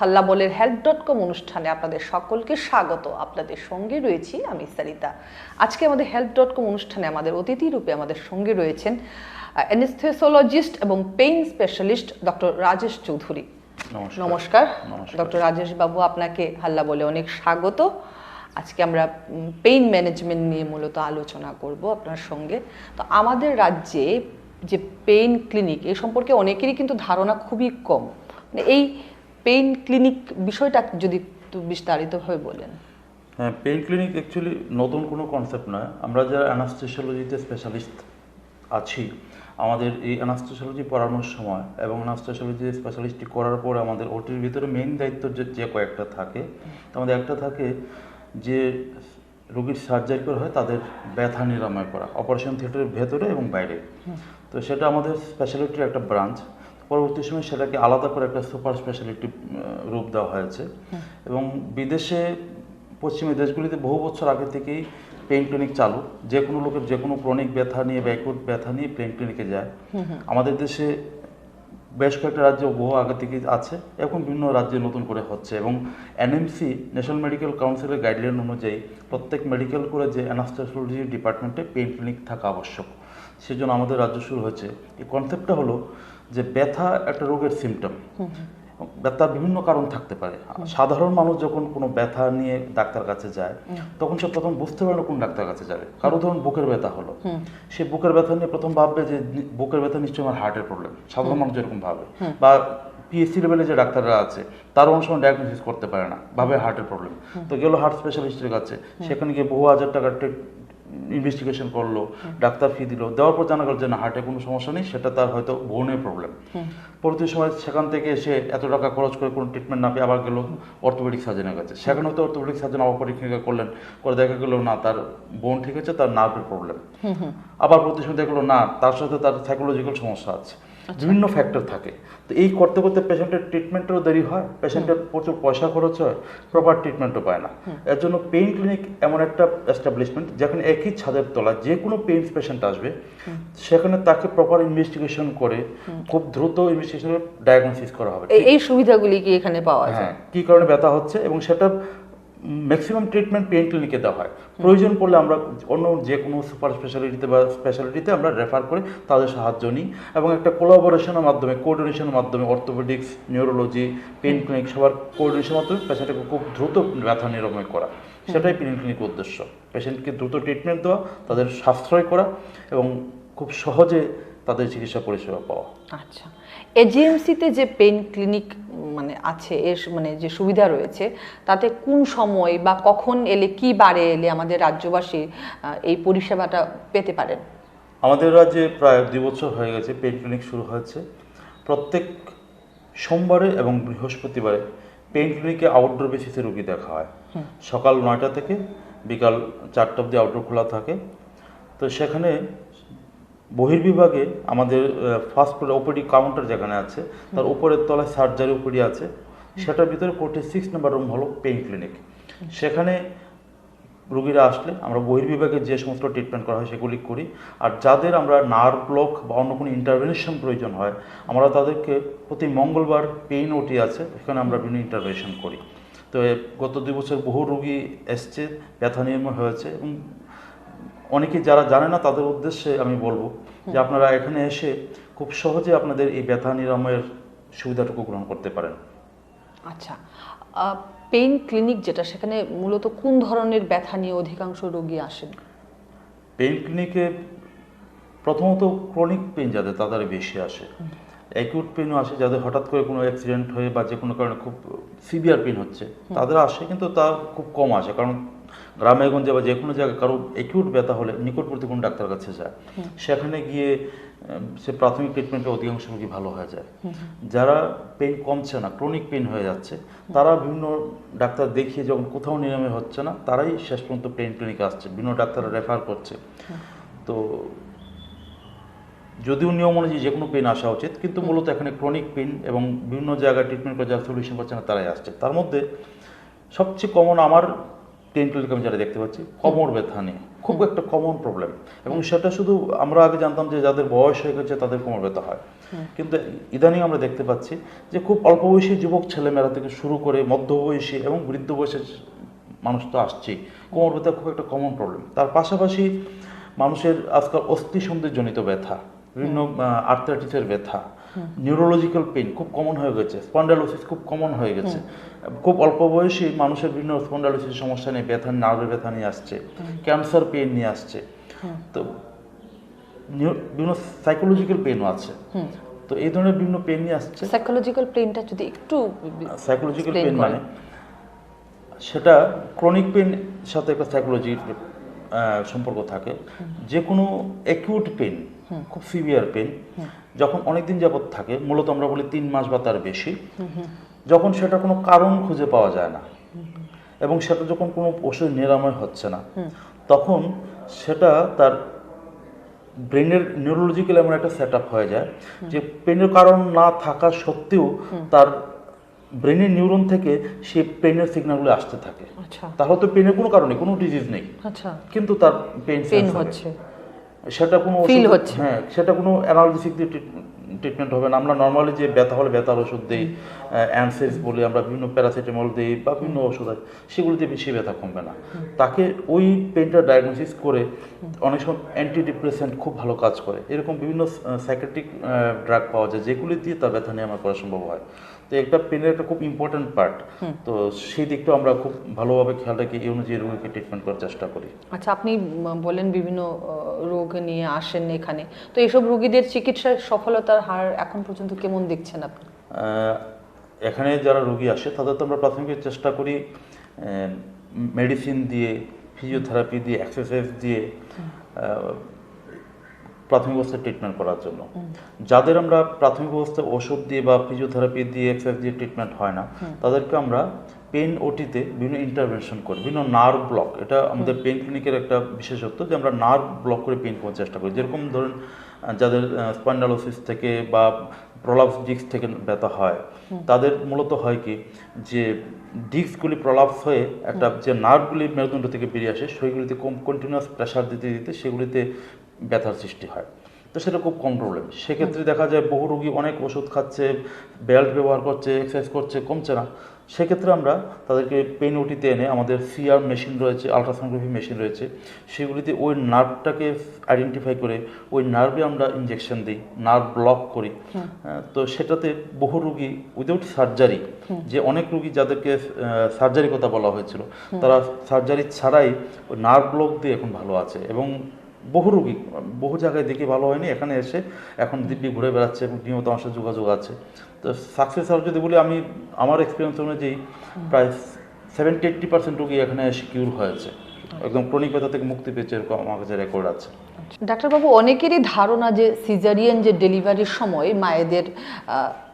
হাল্লা বলের help dot com অনুষ্ঠানে আপনাদের সকলকে স্বাগত। আপনাদের সঙ্গে রয়েছি আমি সারিতা। আজকে আমাদের হেল্প ডট কম অনুষ্ঠানে আমাদের অতিথি রূপে আমাদের সঙ্গে রয়েছেন অ্যানেস্থেসোলজিস্ট এবং pain specialist doctor Rajesh Chowdhury. নমস্কার। ডক্টর রাজেশ বাবু আপনাকে হাল্লা বলে অনেক স্বাগত। আজকে আমরা পেইন ম্যানেজমেন্ট নিয়ে মূলত আলোচনা করব আপনার সঙ্গে। তো আমাদের রাজ্যে যে পেইন ক্লিনিক এই সম্পর্কে অনেকেরই কিন্তু ধারণা খুবই কম। মানে এই পেইন ক্লিনিক বিষয়টা যদি একটু বিস্তারিতভাবে বলেন। হ্যাঁ পেইন ক্লিনিক অ্যাকচুয়ালি নতুন কোনো কনসেপ্ট নয়। আমরা যারা অ্যানাস্থেসিওলজিতে স্পেশালিস্ট আছি আমাদের এই অ্যানাস্থেসিওলজি পড়ানোর সময় এবং অ্যানাস্থেসিওলজি স্পেশালিস্টটি করার পরে আমাদের ওটির ভিতরে মেইন দায়িত্ব যে যে কয়েকটা থাকে। তো আমাদের একটা থাকে যে রোগীর সার্জারি করা হয় তাদের ব্যথা নিরাময় করা অপারেশন থিয়েটারের ভেতরে এবং বাইরে। তো সেটা আমাদের স্পেশালিটির একটা ব্রাঞ্চ পরবর্তী সময় সেটাকে আলাদা করে একটা সুপার স্পেশালিটি রূপ দেওয়া হয়েছে। এবং বিদেশে পশ্চিমী দেশগুলিতে বহু বছর আগে থেকেই পেইন ক্লিনিক চালু। যে কোনো লোকের যে কোনো ক্রনিক ব্যথা নিয়ে ব্যাকুট ব্যথা নিয়ে পেইন ক্লিনিকে যায়। আমাদের দেশে বেশ কয়েকটা রাজ্য বহু আগে থেকে আছে। এখন বিভিন্ন রাজ্যে নতুন করে হচ্ছে। এবং এনএমসি ন্যাশনাল মেডিকেল কাউন্সিলের গাইডলাইন অনুযায়ী প্রত্যেক মেডিকেল কলেজে অ্যানাস্টেসোলজি ডিপার্টমেন্টে পেইন ক্লিনিক থাকা আবশ্যক। সেজন্য আমাদের রাজ্য শুরু হয়েছে। এই কনসেপ্টটা হলো যে ব্যথা একটা রোগের সিমটম ব্যথার বিভিন্ন কারণ থাকতে পারে। সাধারণ মানুষ যখন কোনো ব্যথা নিয়ে ডাক্তার কাছে যায় তখন সে প্রথম বুঝতে পারে না কোন ডাক্তার কাছে যাবে। কারও ধরুন বুকের ব্যথা হলো। সে বুকের ব্যথা নিয়ে প্রথম ভাববে যে বুকের ব্যথা নিশ্চয়ই আমার হার্টের প্রবলেম সাধারণ মানুষ যেরকম ভাবে। বা পিএসসি লেভেলে যে ডাক্তাররা আছে তারা অনেক সময় ডায়াগনোসিস করতে পারে না ভাবে হার্টের প্রবলেম তো গেল হার্ট স্পেশালিস্টের কাছে। সেখানে গিয়ে বহু হাজার টাকার ইনভেস্টিগেশন করল ডাক্তার ফি দিল দেওয়ার পর জানা গেল যে না হার্টে কোনো সমস্যা নেই সেটা তার হয়তো বোনের প্রবলেম পরবর্তী সময় সেখান থেকে এসে এত টাকা খরচ করে কোনো ট্রিটমেন্ট না পেয়ে আবার গেলো অর্থোপেডিক সার্জনের কাছে। সেখানে হয়তো অর্থোপেডিক সার্জন আবার পরীক্ষা করলেন করে দেখা গেলো না তার বোন ঠিক আছে তার নার্ভের প্রবলেম আবার প্রতি সময় দেখল না তার সাথে তার সাইকোলজিক্যাল সমস্যা আছে। বিভিন্ন ফ্যাক্টর থাকে। তো এই করতে করতে পেশেন্টের ট্রিটমেন্টেরও দেরি হয় পেশেন্টের প্রচুর পয়সা খরচ হয় প্রপার ট্রিটমেন্টও পায় না। এর জন্য পেইন ক্লিনিক এমন একটা এস্টাবলিশমেন্ট যেখানে একই ছাদের তলায় যে কোনো পেইন পেশেন্ট আসবে সেখানে তাকে প্রপার ইনভেস্টিগেশন করে খুব দ্রুত ইনভেস্টিগেশন ডায়াগনোসিস করা হবে। এই- এই সুবিধাগুলি কি এখানে পাওয়া যায়? হ্যাঁ কী কারণে ব্যথা হচ্ছে এবং সেটা ম্যাক্সিমাম ট্রিটমেন্ট পেইন ক্লিনিকে দেওয়া হয়। প্রয়োজন পড়লে আমরা অন্য যে কোনো সুপার স্পেশালিটিতে বা স্পেশালিটিতে আমরা রেফার করে তাদের সাহায্য নিই এবং একটা কোলাবোরেশনের মাধ্যমে কোঅর্ডিনেশনের মাধ্যমে অর্থোপেডিক্স নিউরোলজি পেইন ক্লিনিক সবার কোঅর্ডিনেশনের মাধ্যমে পেশেন্টকে খুব দ্রুত ব্যথা নিরাময় করা। সেটাই পেইন ক্লিনিক উদ্দেশ্য। পেশেন্টকে দ্রুত ট্রিটমেন্ট দেওয়া তাদের সাশ্রয় করা এবং খুব সহজে তাদের চিকিৎসা পরিষেবা পাওয়া। আচ্ছা। এজিএমসিতে যে পেইন ক্লিনিক মানে আছে এর মানে যে সুবিধা রয়েছে তাতে কোন সময় বা কখন এলে কি বারে এলে আমাদের রাজ্যবাসী এই পরিষেবাটা পেতে পারেন? আমাদের রাজ্যে প্রায় দুই বছর হয়ে গেছে পেইন ক্লিনিক শুরু হয়েছে। প্রত্যেক সোমবারে এবং বৃহস্পতিবারে পেইন ক্লিনিকে আউটডোর বেসিসে রুগী দেখা হয়। সকাল নয়টা থেকে বিকাল চারটা অবধি আউটডোর খোলা থাকে। তো সেখানে বহির্বিভাগে আমাদের ফার্স্ট ফ্লোর ওপিডি কাউন্টার যেখানে আছে তার উপরের তলায় সার্জারি ওপিডি আছে। সেটার ভিতরে ফোর্টি সিক্স নাম্বার রুম হলো পেইন ক্লিনিক সেখানে রুগীরা আসলে আমরা বহির্বিভাগে যে সমস্ত ট্রিটমেন্ট করা হয় সেগুলি করি। আর যাদের আমরা নার্ভ ব্লক বা অন্য কোনো ইন্টারভেনশন প্রয়োজন হয় আমরা তাদেরকে প্রতি মঙ্গলবার পেইন ওটি আছে এখানে আমরা বিভিন্ন ইন্টারভেনশন করি। তো গত দুই বছর বহু রুগী এসছে ব্যথা নির্মূল হয়েছে এবং অনেকে যারা জানে না তাদের উদ্দেশ্যে আমি বলব যে আপনারা এখানে এসে খুব সহজে আপনাদের এই ব্যথা নিরাময়ের সুবিধাটুকু গ্রহণ করতে পারেন। আচ্ছা পেইন ক্লিনিক যেটা সেখানে মূলত কোন ধরনের ব্যথা নিয়ে অধিকাংশ রোগী আসেন? পেইন ক্লিনিকে প্রথমত ক্রনিক পেইন যাদের তাদের বেশি আসে। অ্যাকিউট পেইনও আসে যাদের হঠাৎ করে কোনো অ্যাক্সিডেন্ট হয়ে বা যে কোনো কারণে খুব সিভিয়ার পেইন হচ্ছে তাদের আসে কিন্তু তা খুব কম আসে কারণ গ্রামে গঞ্জে বা যে কোনো জায়গায় কারও অ্যাকিউট ব্যথা হলে নিকটবর্তী কোনো ডাক্তার কাছে যায়। সেখানে গিয়ে সে প্রাথমিক ট্রিটমেন্টে অধিকাংশ রোগী ভালো হয়ে যায়। যারা পেন কমছে না ক্রনিক পেন হয়ে যাচ্ছে তারা বিভিন্ন ডাক্তার দেখিয়ে যখন কোথাও নিরাময় হচ্ছে না তারাই শেষ পর্যন্ত পেন ক্লিনিকে আসছে বিভিন্ন ডাক্তাররা রেফার করছে। তো যদিও নিয়ম অনুযায়ী যে কোনো পেন আসা উচিত কিন্তু মূলত এখানে ক্রনিক পেন এবং বিভিন্ন জায়গায় ট্রিটমেন্ট করে যারা সলিউশন করছে না তারাই আসছে। তার মধ্যে সবচেয়ে কমন আমার পেন ক্লিনিক আমি যেটা দেখতে পাচ্ছি কোমর ব্যথা নিয়ে। খুব একটা কমন প্রবলেম এবং সেটা শুধু আমরা আগে জানতাম যে যাদের বয়স হয়ে গেছে তাদের কোমর ব্যথা হয়। কিন্তু ইদানিং আমরা দেখতে পাচ্ছি যে খুব অল্প বয়সী যুবক ছেলেমেয়েরা থেকে শুরু করে মধ্যবয়সী এবং বৃদ্ধ বয়সের মানুষ তো আসছেই। কোমর ব্যথা খুব একটা কমন প্রবলেম তার পাশাপাশি মানুষের আজকাল অস্থি জনিত ব্যথা বিভিন্ন আর্থারাইটিসের ব্যথা নিউরোলজিক্যাল পেইন খুব কমন হয়ে গেছে স্পন্ডালোসিস খুব কমন হয়ে গেছে। খুব অল্প বয়সী মানুষের বিভিন্ন স্পন্ডালোসিস সমস্যা নিয়ে ব্যথা নার্ভের ব্যথা নিয়ে আসছে ক্যান্সার পেইন নিয়ে আসছে। তো বিভিন্ন সাইকোলজিক্যাল পেইনও আছে। তো এই ধরনের বিভিন্ন পেইন নিয়ে আসছে। সাইকোলজিক্যাল পেইনটা যদি একটু সাইকোলজিক্যাল পেন মানে সেটা ক্রনিক পেন সাথে একটা সাইকোলজি সম্পর্ক থাকে। যে কোনো অ্যাকিউট পেন খুব সিভিয়ার পেন যখন অনেকদিন যাবত থাকে মূলত আমরা বলি তিন মাস বা তার বেশি যখন সেটা কোনো কারণ খুঁজে পাওয়া যায় না এবং সেটা যখন কোনো ওষুধ নিরাময় হচ্ছে না তখন সেটা তার ব্রেনের নিউরোলজিক্যাল এমন একটা সেট আপ হয়ে যায় যে পেনের কারণ না থাকা সত্ত্বেও তার ব্রেনের নিউরন থেকে সেই পেনের সিগন্যালগুলো আসতে থাকে। আচ্ছা। তাহলে তো পেনের কোনো কারণে কোনো ডিজিজ নেই। আচ্ছা। কিন্তু তার পেন হচ্ছে। সেটা কোনো ওষুধ- হচ্ছে। হ্যাঁ সেটা কোনো অ্যানালজিসিক দিয়ে ট্রিটমেন্ট হবে না। আমরা নর্মালি যে ব্যথা হলে ব্যথার ওষুধ দিই অ্যানসেস বলি আমরা বিভিন্ন প্যারাসিটামল দিই বা বিভিন্ন ওষুধ আছে সেগুলিতে বেশি ব্যথা কমবে না। তাকে ওই পেনটা ডায়াগনোসিস করে অনেক সময় অ্যান্টি ডিপ্রেসেন্ট খুব ভালো কাজ করে। এরকম বিভিন্ন সাইকেট্রিক ড্রাগ পাওয়া যায় যেগুলি দিয়ে তার ব্যথা নিরাময় করা সম্ভব হয়। তো একটা পেনের একটা খুব ইম্পর্ট্যান্ট পার্ট তো সেই দিকটা আমরা খুব ভালোভাবে খেয়াল রাখি এই অনুযায়ী রোগীকে ট্রিটমেন্ট করার চেষ্টা করি। আচ্ছা আপনি বলেন বিভিন্ন রোগ নিয়ে আসেন এখানে। তো এইসব রোগীদের চিকিৎসার সফলতার হার এখন পর্যন্ত কেমন দেখছেন আপনি? এখানে যারা রোগী আসে তাদের তো আমরা প্রাথমিক চেষ্টা করি মেডিসিন দিয়ে ফিজিওথেরাপি দিয়ে এক্সারসাইজ দিয়ে প্রাথমিক অবস্থায় ট্রিটমেন্ট করার জন্য। যাদের আমরা প্রাথমিক অবস্থায় ওষুধ দিয়ে বা ফিজিওথেরাপি দিয়ে এক্সারসাইজ দিয়ে ট্রিটমেন্ট হয় না তাদেরকে আমরা পেন ওটিতে বিভিন্ন ইন্টারভেনশন করি বিভিন্ন নার্ভ ব্লক এটা আমাদের পেন ক্লিনিকের একটা বিশেষত্ব যে আমরা নার্ভ ব্লক করে পেন করার চেষ্টা করি। যেরকম ধরুন যাদের স্পাইনালোসিস থেকে বা প্রলাপস ডিস্ক থেকে ব্যথা হয় তাদের মূলত হয় কি যে ডিস্কগুলি প্রলাপস হয়ে একটা যে নার্ভগুলি মেরুদণ্ড থেকে বেরিয়ে আসে সেইগুলিতে কম কন্টিনিউয়াস প্রেশার দিতে দিতে সেগুলিতে ব্যথার সৃষ্টি হয়। তো সেটা খুব কম প্রবলেম সেক্ষেত্রে দেখা যায় বহু রোগী অনেক ওষুধ খাচ্ছে বেল্ট ব্যবহার করছে এক্সারসাইজ করছে কমছে না। সেক্ষেত্রে আমরা তাদেরকে পেন ওটিতে এনে আমাদের সিআর মেশিন রয়েছে আলট্রাসোনোগ্রাফি মেশিন রয়েছে সেগুলিতে ওই নার্ভটাকে আইডেন্টিফাই করে ওই নার্ভে আমরা ইঞ্জেকশন দিই নার্ভ ব্লক করি। তো সেটাতে বহু রুগী উইদাউট সার্জারি যে অনেক রুগী যাদেরকে সার্জারি কথা বলা হয়েছিল তারা সার্জারি ছাড়াই ওই নার্ভ ব্লক দিয়ে এখন ভালো আছে। এবং বহু রুগী, বহু জায়গায় দেখি ভালো হয়নি, এখানে এসে এখন দিব্যি ঘুরে বেড়াচ্ছে এবং নিয়মিত আমার সাথে যোগাযোগ আছে। তো সাকসেস আর যদি বলি, আমি, আমার এক্সপিরিয়েন্স অনুযায়ী প্রায় সেভেন্টি এইট্টি পার্সেন্ট রুগী এখানে এসে কিউর হয়েছে। একদম ক্রনিক ব্যথা থেকে মুক্তি পেয়েছে এরকম আমার কাছে রেকর্ড আছে। ডাক্তারবাবু অনেকেরই ধারণা যে সিজারিয়ান যে ডেলিভারির সময় মায়েদের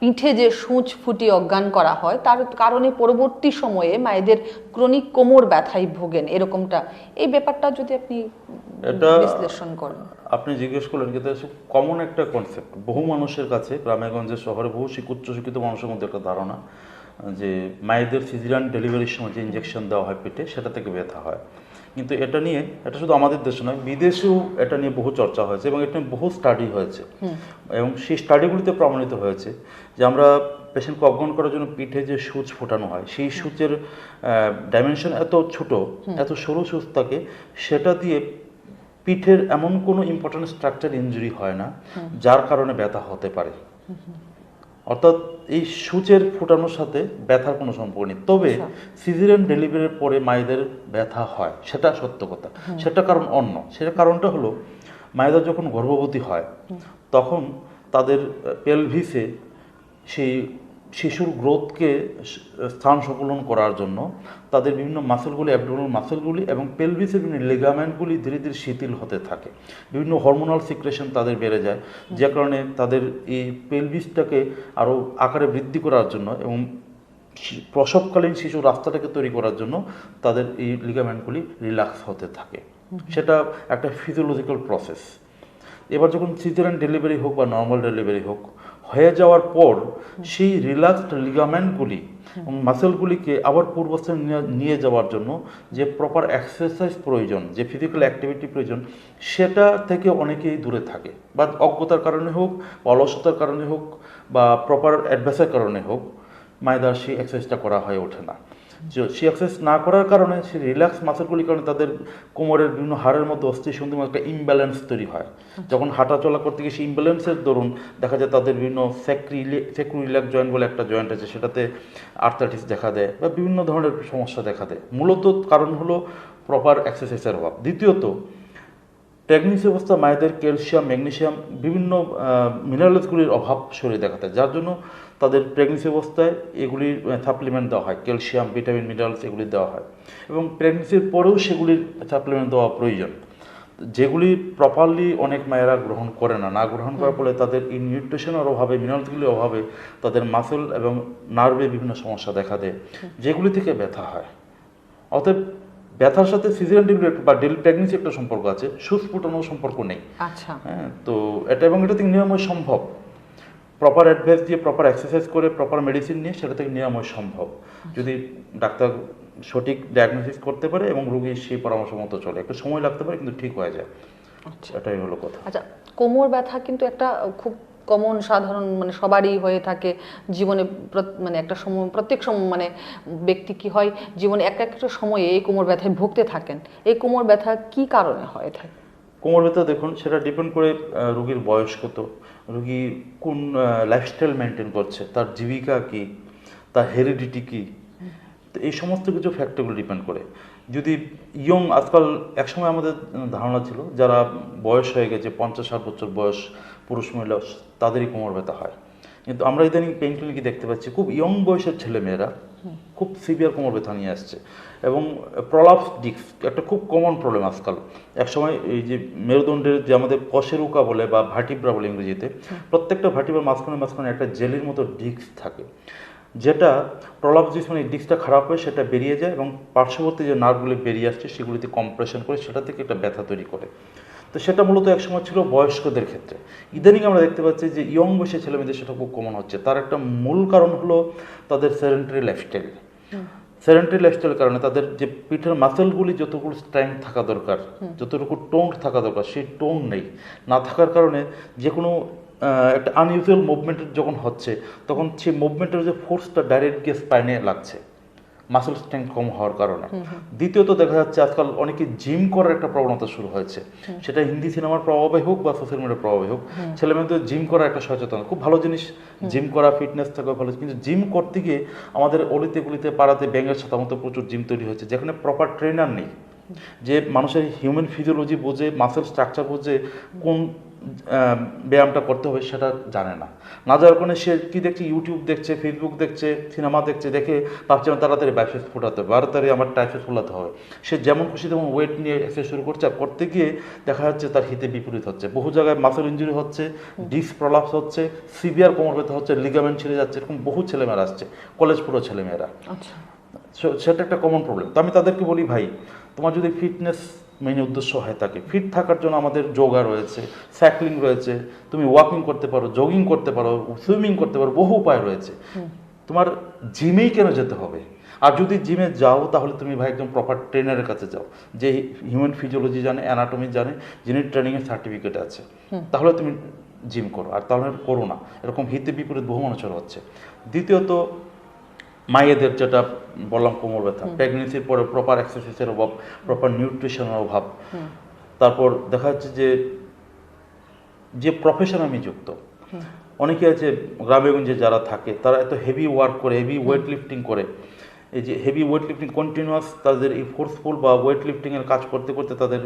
পিঠে যে সূচ ফুটিয়ে অজ্ঞান করা হয় তার কারণে পরবর্তী সময়ে মায়েদের ক্রনিক কোমর ব্যথায় ভোগেন এরকমটা। এই ব্যাপারটা যদি আপনি বিশ্লেষণ করেন। আপনি জিজ্ঞেস করলেন কিন্তু কমন একটা কনসেপ্ট বহু মানুষের কাছে গ্রামেগঞ্জে শহরে বহু শিক- উচ্চশিক্ষিত মানুষের মধ্যে একটা ধারণা যে মায়েদের সিজারিয়ান ডেলিভারির সময় যে ইঞ্জেকশন দেওয়া হয় পেটে সেটা থেকে ব্যথা হয়। কিন্তু এটা নিয়ে এটা শুধু আমাদের দেশে নয় বিদেশেও এটা নিয়ে বহু চর্চা হয়েছে এবং এটা নিয়ে বহু স্টাডি হয়েছে। এবং সেই স্টাডিগুলিতে প্রমাণিত হয়েছে যে আমরা পেশেন্টকে অজ্ঞান করার জন্য পিঠে যে সূচ ফোটানো হয় সেই সূচের ডাইমেনশন এত ছোট এত সরু সূচ থাকে সেটা দিয়ে পিঠের এমন কোনো ইম্পর্টেন্ট স্ট্রাকচার ইঞ্জুরি হয় না যার কারণে ব্যথা হতে পারে। অর্থাৎ এই সূচের ফুটানোর সাথে ব্যথার কোনো সম্পর্ক নেই। তবে সিজারিয়ান ডেলিভারির পরে মায়েদের ব্যথা হয় সেটা সত্য কথা। সেটা কারণ অন্য। সেটা কারণটা হলো মায়েদের যখন গর্ভবতী হয় তখন তাদের পেলভিসে সেই শিশুর গ্রোথকে স্থান সংকুলন করার জন্য তাদের বিভিন্ন মাসেলগুলি অ্যাবডোমিনাল মাসেলগুলি এবং পেলভিসের বিভিন্ন লিগামেন্টগুলি ধীরে ধীরে শিথিল হতে থাকে। বিভিন্ন হরমোনাল সিক্রেশন তাদের বেড়ে যায় যে কারণে তাদের এই পেলভিসটাকে আরও আকারে বৃদ্ধি করার জন্য এবং প্রসবকালীন শিশুর রাস্তাটাকে তৈরি করার জন্য তাদের এই লিগামেন্টগুলি রিল্যাক্স হতে থাকে। সেটা একটা ফিজিওলজিক্যাল প্রসেস এবার যখন সিজারিয়ান ডেলিভারি হোক বা নর্মাল ডেলিভারি হোক হয়ে যাওয়ার পর সেই রিল্যাক্সড লিগামেন্টগুলি এবং মাসেলগুলিকে আবার পূর্বস্থানে নিয়ে- যাওয়ার জন্য যে প্রপার এক্সারসাইজ প্রয়োজন, যে ফিজিক্যাল অ্যাক্টিভিটি প্রয়োজন, সেটা থেকে অনেকেই দূরে থাকে। বা অজ্ঞতার কারণে হোক, বা অলসতার কারণে হোক, বা প্রপার অ্যাডভাইসের কারণে হোক, মায়েদার সেই এক্সারসাইজটা করা হয়ে ওঠে না। সেই এক্সারসাইজ না করার কারণে সেই রিল্যাক্স মাসেলগুলির কারণে তাদের কোমরের বিভিন্ন হাড়ের মধ্যে অস্থি সন্ধি একটা ইমব্যালেন্স তৈরি হয়। যখন হাঁটা চলা করতে গিয়ে সেই ইমব্যালেন্সের দরুন দেখা যায় তাদের বিভিন্ন স্যাক্রিলে স্যাক্রুইলাক জয়েন্ট বলে একটা জয়েন্ট আছে, সেটাতে আর্থাইটিস দেখা দেয় বা বিভিন্ন ধরনের সমস্যা দেখা দেয়। মূলত কারণ হলো প্রপার এক্সারসাইজের অভাব। দ্বিতীয়ত প্রেগনেন্সি অবস্থা মায়েদের ক্যালসিয়াম ম্যাগনেসিয়াম বিভিন্ন মিনারেলসগুলির অভাব শরীরে দেখা দেয়, যার জন্য তাদের প্রেগনেন্সি অবস্থায় এগুলির সাপ্লিমেন্ট দেওয়া হয়। ক্যালসিয়াম ভিটামিন মিনারেলস এগুলি দেওয়া হয়। এবং প্রেগনেন্সির পরেও সেগুলির সাপ্লিমেন্ট দেওয়া প্রয়োজন। যেগুলি প্রপারলি অনেক মায়েরা গ্রহণ করে না না গ্রহণ করার ফলে তাদের এই নিউট্রিশনের অভাবে মিনারেলসগুলির অভাবে তাদের মাসেল এবং নার্ভে বিভিন্ন সমস্যা দেখা দেয় যেগুলি থেকে ব্যথা হয়। অতএব ব্যথার সাথে সিজিয়ান ডেলিভারি বা ডেলি প্রেগনেন্সি একটা সম্পর্ক আছে সুস্ফুটনের সম্পর্ক নেই। আচ্ছা। হ্যাঁ তো এটা এবং এটা থেকে নিরাময় সম্ভব। প্রপার অ্যাডভাইস দিয়ে প্রপার এক্সারসাইজ করে প্রপার মেডিসিন নিয়ে সেটা থেকে নিরাময় সম্ভব। যদি ডাক্তার সঠিক ডায়াগনোসিস করতে পারে এবং রোগী সেই পরামর্শ মতো চলে। একটু সময় লাগতে পারে কিন্তু ঠিক হয়ে যায়। আচ্ছা। এটাই হলো কথা। আচ্ছা কোমর ব্যথা কিন্তু একটা খুব কমন সাধারণ মানে সবারই হয়ে থাকে। জীবনে মানে একটা সময় প্রত্যেক সময় মানে ব্যক্তি কি হয় জীবনে এক একটা সময়ে এই কোমর ব্যথায় ভুগতে থাকেন। এই কোমর ব্যথা কি কারণে হয়ে থাকে? কোমর ব্যথা দেখুন, সেটা ডিপেন্ড করে রোগীর বয়স কত। রোগী কোন লাইফস্টাইল মেনটেন করছে, তার জীবিকা কি, তার হেরিডিটি কি? তো এই সমস্ত কিছু ফ্যাক্টরগুলো ডিপেন্ড করে। যদি ইয়ং আজকাল একসময় আমাদের ধারণা ছিল, যারা বয়স হয়ে গেছে, পঞ্চাশ ষাট বছর বয়স, পুরুষ মহিলা, তাদেরই কোমর ব্যথা হয়। কিন্তু আমরা ইদানিং পেইন ক্লিনিকে দেখতে পাচ্ছি, খুব ইয়ং বয়সের ছেলেমেয়েরা খুব সিভিয়ার কোমর ব্যথা নিয়ে আসছে। এবং প্রলাপস ডিস্ক একটা খুব কমন প্রবলেম আজকাল। একসময় এই যে মেরুদণ্ডের যে আমাদের কশেরুকা বলে বা ভার্টিব্রা বলে ইংরেজিতে প্রত্যেকটা ভার্টিব্রার মাঝখানে মাঝখানে একটা জেলির মতো ডিস্ক থাকে। যেটা প্রলাপস ডিস্ক মানে ডিস্কটা খারাপ হয়ে সেটা বেরিয়ে যায় এবং পার্শ্ববর্তী যে নার্ভগুলি বেরিয়ে আসছে সেগুলিতে কম্প্রেশন করে সেটা থেকে একটা ব্যথা তৈরি করে। তো সেটা মূলত একসময় ছিল বয়স্কদের ক্ষেত্রে। ইদানিং আমরা দেখতে পাচ্ছি যে ইয়ং বয়সী ছেলেমেয়েদের সেটা খুব কমন হচ্ছে। তার একটা মূল কারণ হলো তাদের সেরেন্টারি লাইফস্টাইল সেরেন্টারি লাইফস্টাইলের কারণে তাদের যে পিঠের মাসেলগুলি যতগুলো স্ট্রেংথ থাকা দরকার যতটুকু টোন থাকা দরকার সেই টোন নেই। না থাকার কারণে যে কোনো একটা আনইউজুয়াল মুভমেন্টের যখন হচ্ছে তখন সেই মুভমেন্টের যে ফোর্সটা ডাইরেক্ট গিয়ে স্পাইনে লাগছে। মাসেল স্ট্রেংথ কম হওয়ার কারণে। দ্বিতীয়ত দেখা যাচ্ছে আজকাল অনেকে জিম করার একটা প্রবণতা শুরু হয়েছে। সেটা হিন্দি সিনেমার প্রভাবে হোক বা সোশ্যাল মিডিয়ার প্রভাবে হোক ছেলেমেয়েদের জিম করার একটা সচেতন খুব ভালো জিনিস জিম করা ফিটনেস থাকা ভালো। কিন্তু জিম করতে গিয়ে আমাদের অলিতে গুলিতে পাড়াতে ব্যাঙের সাথে মতো প্রচুর জিম তৈরি হয়েছে। যেখানে প্রপার ট্রেনার নেই। যে মানুষের হিউম্যান ফিজিওলজি বোঝে মাসেল স্ট্রাকচার বোঝে কোন ব্যায়ামটা করতে হবে সেটা জানে না। না যাওয়ার কারণে সে কী দেখছে? ইউটিউব দেখছে ফেসবুক দেখছে সিনেমা দেখছে দেখে ভাবছে আমার তাড়াতাড়ি বাইসেস ফোটাতে হবে তাড়াতাড়ি আমার টাইফেস ফোলাতে হবে। সে যেমন খুশি তেমন ওয়েট নিয়ে এক্সারসাইজ শুরু করছে আর করতে গিয়ে দেখা যাচ্ছে তার হিতে বিপরীত হচ্ছে। বহু জায়গায় মাসেল ইঞ্জুরি হচ্ছে ডিস্ক প্রলাপস হচ্ছে সিভিয়ার কোমর ব্যথা হচ্ছে লিগামেন্ট ছিঁড়ে যাচ্ছে এরকম বহু ছেলেমেয়েরা আসছে কলেজ পুরো ছেলেমেয়েরা। আচ্ছা। সেটা একটা কমন প্রবলেম তো আমি তাদেরকে বলি ভাই তোমার যদি ফিটনেস মেইন উদ্দেশ্য হয়ে থাকে ফিট থাকার জন্য আমাদের যোগা রয়েছে সাইক্লিং রয়েছে তুমি ওয়াকিং করতে পারো জগিং করতে পারো সুইমিং করতে পারো বহু উপায় রয়েছে। তোমার জিমেই কেন যেতে হবে? আর যদি জিমে যাও তাহলে তুমি ভাই একদম প্রপার ট্রেনারের কাছে যাও। যে হিউম্যান ফিজিওলজি জানে অ্যানাটমি জানে যিনি ট্রেনিংয়ের সার্টিফিকেট আছে। তাহলে তুমি জিম করো আর তাহলে করো না। এরকম হিতে বিপরীত বহু মানুষের হচ্ছে। দ্বিতীয়ত মায়েদের যেটা বললাম কোমর ব্যথা প্রেগনেন্সির পরে প্রপার এক্সারসাইজের অভাব প্রপার নিউট্রিশনের অভাব। তারপর দেখা যাচ্ছে যে যে প্রফেশন আমি যুক্ত অনেকে আছে গ্রামেগঞ্জে যারা থাকে তারা এত হেভি ওয়ার্ক করে হেভি ওয়েট লিফটিং করে। এই যে হেভি ওয়েট লিফটিং কন্টিনিউয়াস তাদের এই ফোর্সফুল বা ওয়েট লিফটিংয়ের কাজ করতে করতে তাদের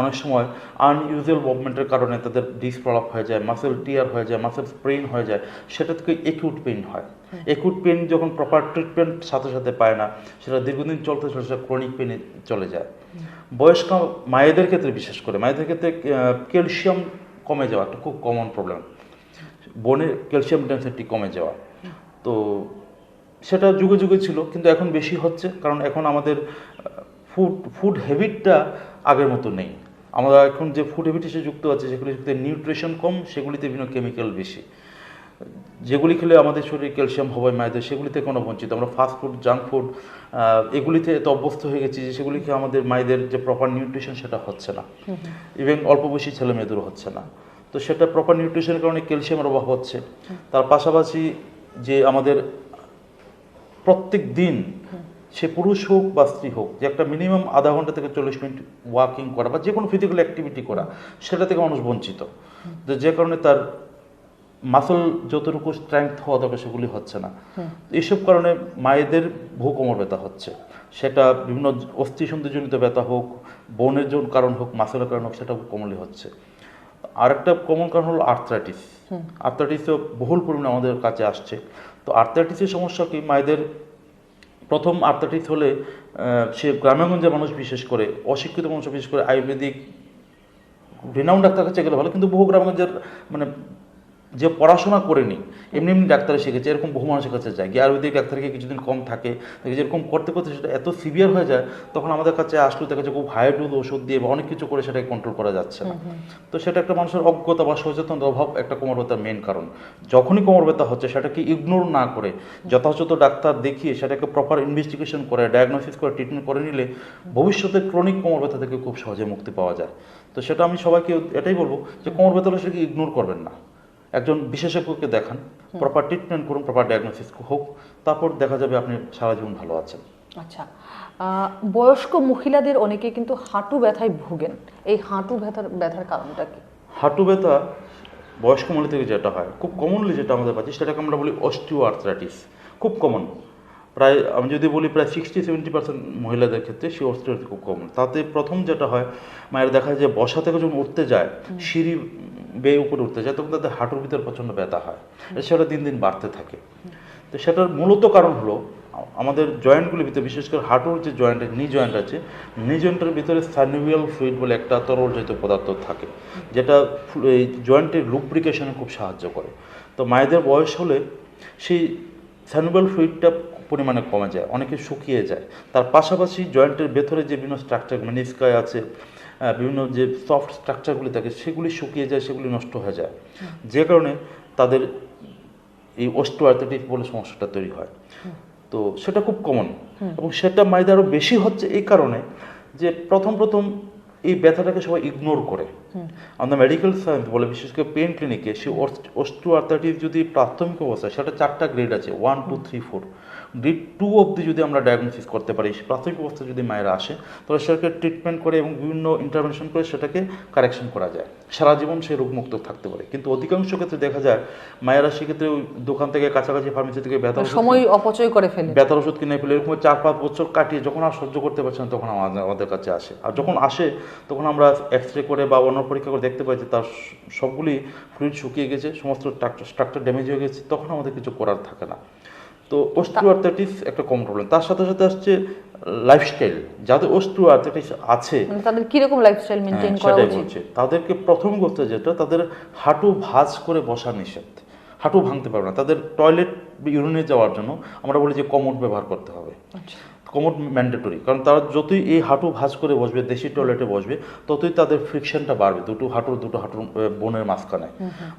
অনেক সময় আনইউজুয়াল মুভমেন্টের কারণে তাদের ডিস প্রলাপ হয়ে যায় মাসেল টিয়ার হয়ে যায় মাসেল স্প্রেন হয়ে যায় সেটা থেকে একিউট পেইন হয়। একিউট পেন যখন প্রপার ট্রিটমেন্ট সাথে সাথে পায় না, সেটা দীর্ঘদিন চলতে সেটা ক্রনিক পেইনে চলে যায়। বয়স্ক মায়েদের ক্ষেত্রে বিশেষ করে, মায়েদের ক্ষেত্রে ক্যালসিয়াম কমে যাওয়া একটা খুব কমন প্রবলেম বনের ক্যালসিয়াম ডেন্সিটি কমে যাওয়া। তো সেটা যুগে যুগে ছিল, কিন্তু এখন বেশি হচ্ছে, কারণ এখন আমাদের ফুড ফুড হ্যাবিটটা আগের মতো নেই। আমরা এখন যে ফুড হ্যাবিট এসে যুক্ত আছে সেগুলি নিউট্রিশন কম, সেগুলিতে বিভিন্ন কেমিক্যাল বেশি। যেগুলি খেলে আমাদের শরীরে ক্যালসিয়াম হবে মায়েদের সেগুলিতে কোনো বঞ্চিত। আমরা ফাস্ট ফুড জাঙ্ক ফুড এগুলিতে এত অভ্যস্ত হয়ে গেছি যে সেগুলি খেয়ে আমাদের মায়েদের যে প্রপার নিউট্রিশন সেটা হচ্ছে না। ইভেন অল্প বয়সী ছেলে মেয়েদেরও হচ্ছে না। তো সেটা প্রপার নিউট্রিশনের কারণে ক্যালসিয়ামের অভাব হচ্ছে। তার পাশাপাশি যে আমাদের প্রত্যেক দিন সে পুরুষ হোক বা স্ত্রী হোক যে একটা মিনিমাম আধা ঘণ্টা থেকে চল্লিশ মিনিট ওয়াকিং করা বা যে কোনো ফিজিক্যাল অ্যাক্টিভিটি করা সেটা থেকে মানুষ বঞ্চিত। যে কারণে তার মাসল যতটুকু স্ট্রেংথ হওয়া দরকার সেগুলি হচ্ছে না। এইসব কারণে মায়েদের বহু কোমর ব্যথা হচ্ছে। সেটা বিভিন্ন অস্থি সন্ধিজনিত ব্যথা হোক বোনের জন্য কারণ হোক মাসেলের কারণ হোক সেটা কমনলি হচ্ছে। আরেকটা কমন কারণ হলো আর্থ্রাইটিস আর্থ্রাইটিসও বহুল পরিমাণে আমাদের কাছে আসছে। তো আর্থ্রাইটিসের সমস্যা কি? মায়েদের প্রথম আর্থ্রাইটিস হলে সে গ্রামেগঞ্জের মানুষ বিশেষ করে অশিক্ষিত মানুষ বিশেষ করে আয়ুর্বেদিক রিনাউন্ড ডাক্তার কাছে গেলে ভালো কিন্তু বহু গ্রামেগঞ্জের মানে যে পড়াশোনা করেনি এমনি এমনি ডাক্তারে শিখেছে এরকম বহু মানুষের কাছে যায়। গিয়ে আয়ুর্বেদিক ডাক্তারকে কিছুদিন কম থাকে যেরকম করতে করতে সেটা এত সিভিয়ার হয়ে যায় তখন আমাদের কাছে আসলে দেখা যাচ্ছে খুব ডোজ ওষুধ দিয়ে বা অনেক কিছু করে সেটাকে কন্ট্রোল করা যাচ্ছে না। তো সেটা একটা মানুষের অজ্ঞতা বা সচেতনতার অভাব একটা কোমর ব্যথার মেন কারণ। যখনই কোমর ব্যথা হচ্ছে সেটাকে ইগনোর না করে যথাযথ ডাক্তার দেখিয়ে সেটাকে প্রপার ইনভেস্টিগেশন করে ডায়াগনোসিস করে ট্রিটমেন্ট করে নিলে ভবিষ্যতে ক্রনিক কোমর ব্যথা থেকে খুব সহজে মুক্তি পাওয়া যায়। তো সেটা আমি সবাইকে এটাই বলব যে কোমর ব্যথা হলে সেটাকে ইগনোর করবেন না। একজন বিশেষজ্ঞকে দেখান প্রপার ট্রিটমেন্ট করুন প্রপার ডায়াগনোসিস হোক তারপর দেখা যাবে আপনি সারা জীবন ভালো আছেন। আচ্ছা বয়স্ক মহিলাদের অনেকে কিন্তু হাঁটু ব্যথায় ভুগেন। এই হাঁটু ব্যথার ব্যথার কারণটা কি? হাঁটু ব্যথা বয়স্ক মহিলা থেকে যেটা হয় খুব কমনলি যেটা আমাদের পাচ্ছি সেটাকে আমরা বলি অস্টিও আর্থ্রাইটিস খুব কমন প্রায় আমি যদি বলি প্রায় সিক্সটি সেভেন্টি পার্সেন্ট মহিলাদের ক্ষেত্রে সেই অস্টিও খুব কমন তাতে প্রথম যেটা হয় মায়ের দেখা যায় যে বসা থেকে যখন উঠতে যায় সিঁড়ি বেয়ে উপরে উঠতে যায়, তখন তাদের হাঁটুর ভিতর প্রচণ্ড ব্যথা হয়। সেটা দিন দিন বাড়তে থাকে। তো সেটার মূলত কারণ হলো, আমাদের জয়েন্টগুলির ভিতরে, বিশেষ করে হাঁটুর যে জয়েন্ট নি জয়েন্ট আছে নি জয়েন্টের ভিতরে সার্নিভিয়াল ফ্লুইড বলে একটা তরল জাতীয় পদার্থ থাকে, যেটা এই জয়েন্টের লুব্রিকেশনে খুব সাহায্য করে। তো মায়েদের বয়স হলে সেই সার্নিভিয়াল ফ্লুইডটা পরিমাণে কমে যায়, অনেকে শুকিয়ে যায়। তার পাশাপাশি জয়েন্টের ভেতরে যে বিভিন্ন স্ট্রাকচার মেনিস্কায় আছে বিভিন্ন যে সফট স্ট্রাকচারগুলি থাকে, সেগুলি শুকিয়ে যায়, সেগুলি নষ্ট হয়ে যায়। যে কারণে তাদের এই অস্টোআর্থিটিস বলে সমস্যাটা তৈরি হয়। তো সেটা খুব কমন এবং সেটা মায়েদের আরও বেশি হচ্ছে এই কারণে যে প্রথম প্রথম এই ব্যথাটাকে সবাই ইগনোর করে। আমাদের মেডিকেল সায়েন্স বলে, বিশেষ করে পেন ক্লিনিকে সেই অস্টোআর্থাইটিস যদি প্রাথমিক অবস্থায়, সেটা চারটা গ্রেড আছে one two three four grade two অবধি যদি আমরা ডায়াগনোসিস করতে পারি প্রাথমিক অবস্থায় যদি মায়েরা আসে তাহলে সেটাকে ট্রিটমেন্ট করে এবং বিভিন্ন ইন্টারভেনশন করে সেটাকে কারেকশন করা যায়। সারা জীবন সে রোগমুক্ত থাকতে পারে। কিন্তু অধিকাংশ ক্ষেত্রে দেখা যায় মায়েরা সেক্ষেত্রে ওই দোকান থেকে কাছাকাছি ফার্মেসি থেকে ব্যথা সময় অপচয় করে ফেলে। ব্যথার ওষুধ কিনে ফেলে এরকম চার পাঁচ বছর কাটিয়ে যখন আর সহ্য করতে পারছে না তখন আমাদের আমাদের কাছে আসে। আর যখন আসে তখন আমরা এক্স রে করে বা অন্য পরীক্ষা করে দেখতে পাই যে তার সবগুলি ফ্লুইড শুকিয়ে গেছে সমস্ত স্ট্রাকচার ড্যামেজ হয়ে গেছে তখন আমাদের কিছু করার থাকে না। তো অস্ট্রিওআর্থাইটিস একটা কম প্রবলেম তার সাথে সাথে আসছে লাইফস্টাইল যাদের অস্ট্রিওআর্থাইটিস আছে তাদের তাদের কীরকম লাইফস্টাইল মেনটেন করা উচিত? বলছি। তাদেরকে প্রথম করতে যেটা তাদের হাঁটু ভাঁজ করে বসা নিষেধ। হাঁটু ভাঙতে পারবে না। তাদের টয়লেট ইউরিনে যাওয়ার জন্য আমরা বলি যে কমোড ব্যবহার করতে হবে। আচ্ছা। কমোড ম্যান্ডেটরি কারণ তারা যতই এই হাঁটু ভাঁজ করে বসবে দেশি টয়লেটে বসবে ততই তাদের ফ্রিকশনটা বাড়বে। দুটো হাঁটুর দুটো হাঁটুর বোনের মাঝখানে।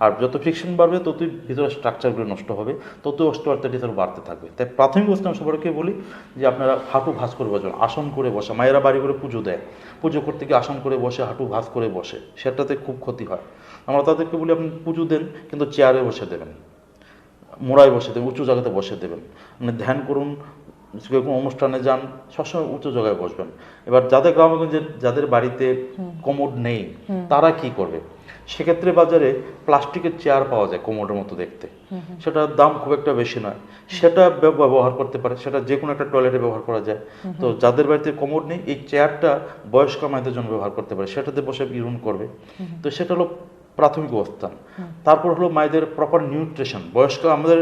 আর যত ফ্রিকশন বাড়বে ততই ভিতরে স্ট্রাকচারগুলো নষ্ট হবে ততই অস্টোআর্থাইটিস আরও বাড়তে থাকবে। তাই প্রাথমিক অবস্থায় আমি সবাইকে বলি যে আপনারা হাঁটু ভাঁজ করে বসবেন আসন করে বসে। মায়েরা বাড়ি করে পুজো দেয়। পুজো করতে গিয়ে আসন করে বসে হাঁটু ভাঁজ করে বসে। সেটাতে খুব ক্ষতি হয়। আমরা তাদেরকে বলি আপনি পুজো দেন কিন্তু চেয়ারে বসে দেবেন। মোড়ায় বসে দেবেন উঁচু জায়গাতে বসে দেবেন। মানে ধ্যান করুন যে কোনো অনুষ্ঠানে যান সবসময় উঁচু জায়গায় বসবেন। এবার যাদের গ্রামগঞ্জে যাদের বাড়িতে কোমোড নেই তারা কি করবে? সেক্ষেত্রে বাজারে প্লাস্টিকের চেয়ার পাওয়া যায় কোমোডের মতো দেখতে। সেটার দাম খুব একটা বেশি নয়। সেটা ব্যব- ব্যবহার করতে পারে সেটা যে কোনো একটা টয়লেটে ব্যবহার করা যায়। তো যাদের বাড়িতে কোমোড নেই এই চেয়ারটা বয়স্ক মায়েদের জন্য ব্যবহার করতে পারে। সেটাতে বসে ইউন করবে। তো সেটা হলো প্রাথমিক অবস্থান। তারপর হলো মায়েদের প্রপার নিউট্রিশন বয়স্ক আমাদের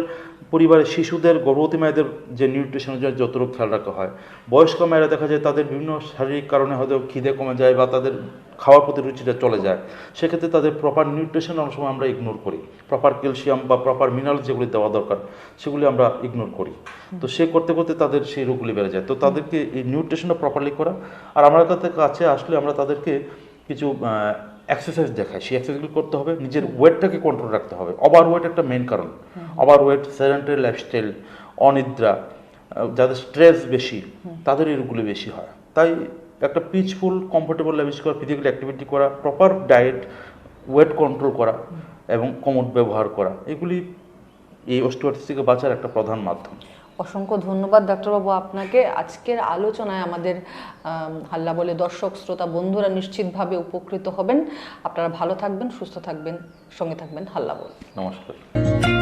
পরিবারের শিশুদের গর্ভবতী মায়েদের যে নিউট্রিশনের জন্য যতটুকু খেয়াল রাখা হয়। বয়স্ক মায়েরা দেখা যায় তাদের বিভিন্ন শারীরিক কারণে হয়তো খিদে কমে যায় বা তাদের খাওয়ার প্রতি রুচিটা চলে যায়। সেক্ষেত্রে তাদের প্রপার নিউট্রিশন অনেক সময় আমরা ইগনোর করি। প্রপার ক্যালসিয়াম বা প্রপার মিনারেল যেগুলি দেওয়া দরকার, সেগুলি আমরা ইগনোর করি। তো সে করতে করতে তাদের সেই রোগগুলি বেড়ে যায়। তো তাদেরকে এই নিউট্রিশনটা প্রপারলি করা। আর আমার কাছে কাছে আসলে আমরা তাদেরকে কিছু এক্সারসাইজ দেখায়। সেই এক্সারসাইজগুলো করতে হবে নিজের ওয়েটটাকে কন্ট্রোল রাখতে হবে। ওভার ওয়েট একটা মেন কারণ। ওভার ওয়েট সেডেন্টারি লাইফস্টাইল অনিদ্রা যাদের স্ট্রেস বেশি তাদের এরগুলো বেশি হয়। তাই একটা পিচফুল কমফোর্টেবল লাইফ করা ফিজিক্যাল অ্যাক্টিভিটি করা প্রপার ডায়েট ওয়েট কন্ট্রোল করা এবং কমোড ব্যবহার করা এগুলি এই অস্টিওআর্থ্রাইটিস থেকে বাঁচার একটা প্রধান মাধ্যম। অসংখ্য ধন্যবাদ, ডাক্তারবাবু। আপনাকে আজকের আলোচনায় আমাদের হাল্লা বলে দর্শক, শ্রোতা, বন্ধুরা নিশ্চিতভাবে উপকৃত হবেন। আপনারা ভালো থাকবেন, সুস্থ থাকবেন, সঙ্গে থাকবেন হাল্লা বল। নমস্কার।